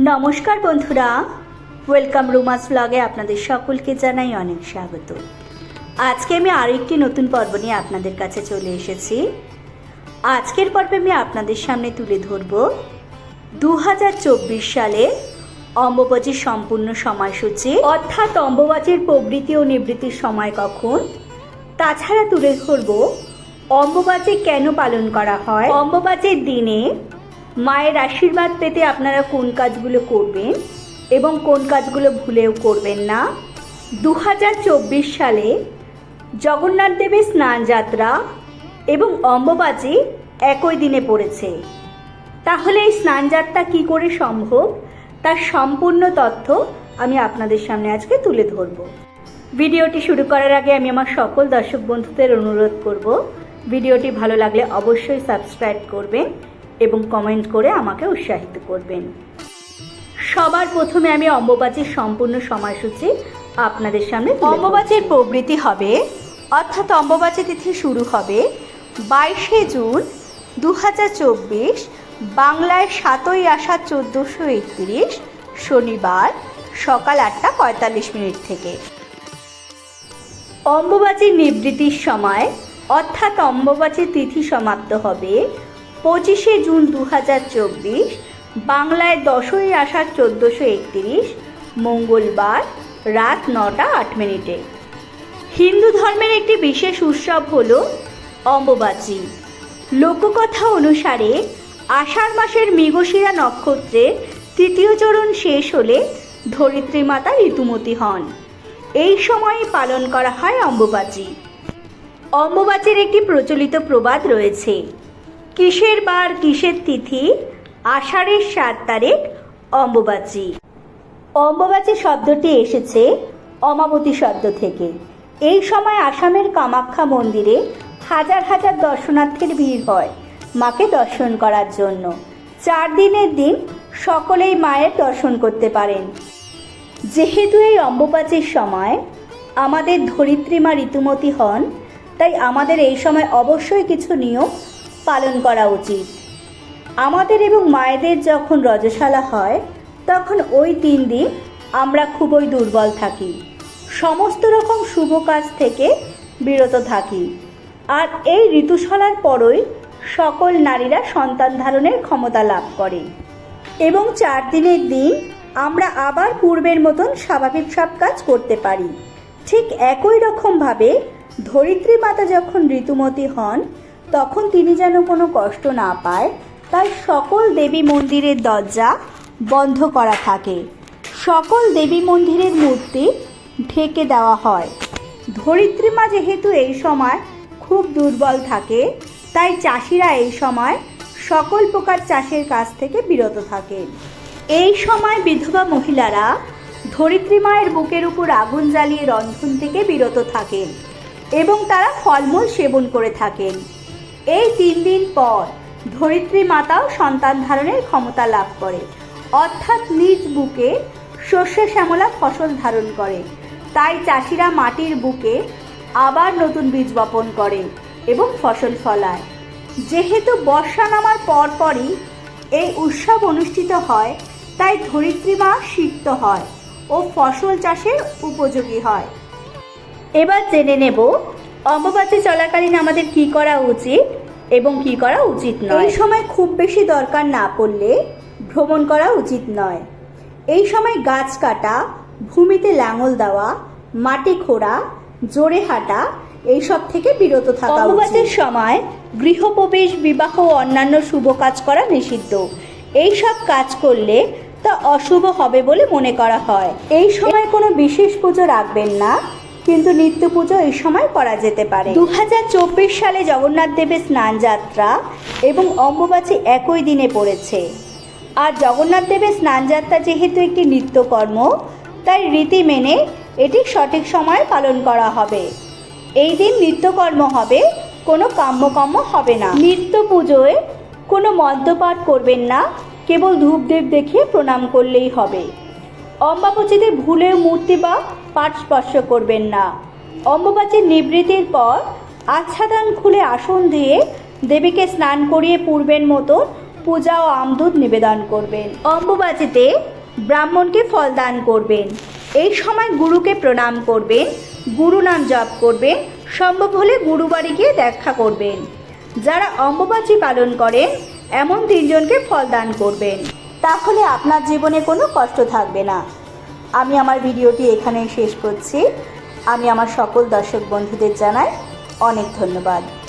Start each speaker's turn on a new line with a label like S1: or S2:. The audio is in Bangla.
S1: নমস্কার বন্ধুরা। ওয়েলকাম রুমাস ব্লগে আপনাদের সকলকে জানাই অনেক স্বাগত। আজকে আমি আরেকটি নতুন পর্ব নিয়ে আপনাদের কাছে চলে এসেছি। আজকের পর্বে আমি আপনাদের সামনে তুলে ধরব দু হাজার চব্বিশ সালে অম্বুবাচীর সম্পূর্ণ সময়সূচি, অর্থাৎ অম্বুবাচীর প্রবৃত্তি ও নিবৃত্তির সময় কখন? তাছাড়া তুলে ধরব অম্বুবাচী কেন পালন করা হয়? অম্বুবাচীর দিনে মায়ের আশীর্বাদ পেতে আপনারা কোন কাজগুলো করবেন এবং কোন কাজগুলো ভুলেও করবেন না? দু হাজার চব্বিশ সালে জগন্নাথ দেবের স্নান যাত্রা এবং অম্বুবাচী একই দিনে পড়েছে। তাহলে এই স্নানযাত্রা কী করে সম্ভব? তার সম্পূর্ণ তথ্য আমি আপনাদের সামনে আজকে তুলে ধরব। ভিডিওটি শুরু করার আগে আমি আমার সকল দর্শক বন্ধুদের অনুরোধ করব, ভিডিওটি ভালো লাগলে অবশ্যই সাবস্ক্রাইব করবেন এবং কমেন্ট করে আমাকে উৎসাহিত করবেন। সবার প্রথমে আমি অম্বুবাচীর সম্পূর্ণ সময়সূচি আপনাদের সামনে অম্বুবাচীর প্রবৃত্তি হবে, অর্থাৎ অম্বুবাচী তিথি শুরু হবে বাইশে জুন দু হাজার চব্বিশ, বাংলায় সাতই আষাঢ় চোদ্দোশো একত্রিশ, শনিবার সকাল আটটা পঁয়তাল্লিশ মিনিট থেকে। অম্বুবাচীর নিবৃত্তির সময়, অর্থাৎ অম্বুবাচীর তিথি সমাপ্ত হবে পঁচিশে জুন দু হাজার চব্বিশ, বাংলায় দশই আষাঢ় চোদ্দোশো একত্রিশ, মঙ্গলবার রাত নটা আট মিনিটে। হিন্দু ধর্মের একটি বিশেষ উৎসব হল অম্বুবাচী। লোককথা অনুসারে আষাঢ় মাসের মৃগশিরা নক্ষত্রের তৃতীয় চরণ শেষ হলে ধরিত্রী মাতা ঋতুমতি হন। এই সময়ে পালন করা হয় অম্বুবাচী। অম্বুবাচীর একটি প্রচলিত প্রবাদ রয়েছে। কিসের বার, কিসের তিথি? আষাঢ়ের সাত তারিখ, অম্বুবাচী। অম্বুবাচী শব্দটি এসেছে অমাবতী শব্দ থেকে। এই সময় আসামের কামাখ্যা মন্দিরে হাজার হাজার দর্শনার্থীর ভিড় হয় মাকে দর্শন করার জন্য। চার দিনের দিন সকলেই মায়ের দর্শন করতে পারেন। যেহেতু এই অম্বুবাচীর সময় আমাদের ধরিত্রী মা ঋতুমতী হন, তাই আমাদের এই সময় অবশ্যই কিছু নিয়ম পালন করা উচিত। আমাদের এবং মায়েদের যখন রজশালা হয়, তখন ওই তিন দিন আমরা খুবই দুর্বল থাকি। সমস্ত রকম শুভ কাজ থেকে বিরত থাকি। আর এই ঋতুশলার পরই সকল নারীরা সন্তান ধারণের ক্ষমতা লাভ করে। এবং চার দিনের দিন আমরা আবার পূর্বের মতন স্বাভাবিক সব কাজ করতে পারি। ঠিক একই রকমভাবে ধরিত্রী মাতা যখন ঋতুমতী হন তখন তিনি যেন কোনো কষ্ট না পায়, তাই সকল দেবী মন্দিরের দরজা বন্ধ করা থাকে। সকল দেবী মন্দিরের মূর্তি ঢেকে দেওয়া হয়। ধরিত্রী মা যেহেতু এই সময় খুব দুর্বল থাকে, তাই চাষিরা এই সময় সকল প্রকার চাষের কাজ থেকে বিরত থাকেন এই সময় বিধবা মহিলারা ধরিত্রী মায়ের বুকের উপর আগুন জ্বালিয়ে রন্ধন থেকে বিরত থাকেন এবং তারা ফলমূল সেবন করে থাকেন। এই তিন দিন পর ধরিত্রী মাতাও সন্তান ধারণের ক্ষমতা লাভ করে। অর্থাৎ নিজ বুকে শস্য শ্যামলা ফসল ধারণ করে। তাই চাষিরা মাটির বুকে আবার নতুন বীজ বপন করে এবং ফসল ফলায়। যেহেতু বর্ষা নামার পরপরই এই উৎসব অনুষ্ঠিত হয়, তাই ধরিত্রী মা সিক্ত হয় ও ফসল চাষের উপযোগী হয়। এবার জেনে নেব অম্বুবাচী চলাকালীন আমাদের কি করা উচিত এবং কি করা উচিত নয়? এই সময় খুব বেশি দরকার না পড়লে ভ্রমণ করা উচিত নয়। এই সময় গাছ কাটা ভূমিতে লাঙল দেওয়া মাটি খোঁড়া জোরে হাঁটা এইসব থেকে বিরত থাকা অম্বুবাচীর সময় গৃহপ্রবেশ বিবাহ ও অন্যান্য শুভ কাজ করা নিষিদ্ধ। এই সব কাজ করলে তা অশুভ হবে বলে মনে করা হয়। এই সময় কোনো বিশেষ পুজো রাখবেন না। কিন্তু নিত্য পুজো এই সময় করা যেতে পারে। দু হাজার চব্বিশ সালে জগন্নাথ দেবের স্নান যাত্রা এবং অম্বুবাচী একই দিনে পড়েছে। আর জগন্নাথ দেবের স্নানযাত্রা যেহেতু একটি নিত্যকর্ম, তাই রীতি মেনে এটি সঠিক সময়ে পালন করা হবে। এই দিন নিত্যকর্ম হবে, কোনো কাম্যকর্ম হবে না। নিত্য পুজোয় কোনো মদ্যপাঠ করবেন না, কেবল ধূপদেব দেখিয়ে প্রণাম করলেই হবে। অম্বাবচীতে ভুলেও মূর্তি বা পাঠ স্পর্শ করবেন না। অম্বুবাচীর নিবৃত্তির পর আচ্ছাদান খুলে আসন দিয়ে দেবীকে স্নান করিয়ে পূর্বের মতো পূজা ও আমদুধ নিবেদন করবেন। অম্বুবাচিতে ব্রাহ্মণকে ফল দান করবেন। এই সময় গুরুকে প্রণাম করবেন, গুরু নাম জপ করবেন, সম্ভব হলে গুরু বাড়ি গিয়ে দেখা করবেন। যারা অম্বুবাচী পালন করেন, এমন তিনজনকে ফল দান করবেন। তাহলে আপনার জীবনে কোনো কষ্ট থাকবে না। আমি আমার ভিডিওটি এখানেই শেষ করছি। আমি আমার সকল দর্শক বন্ধুদের জানাই অনেক ধন্যবাদ।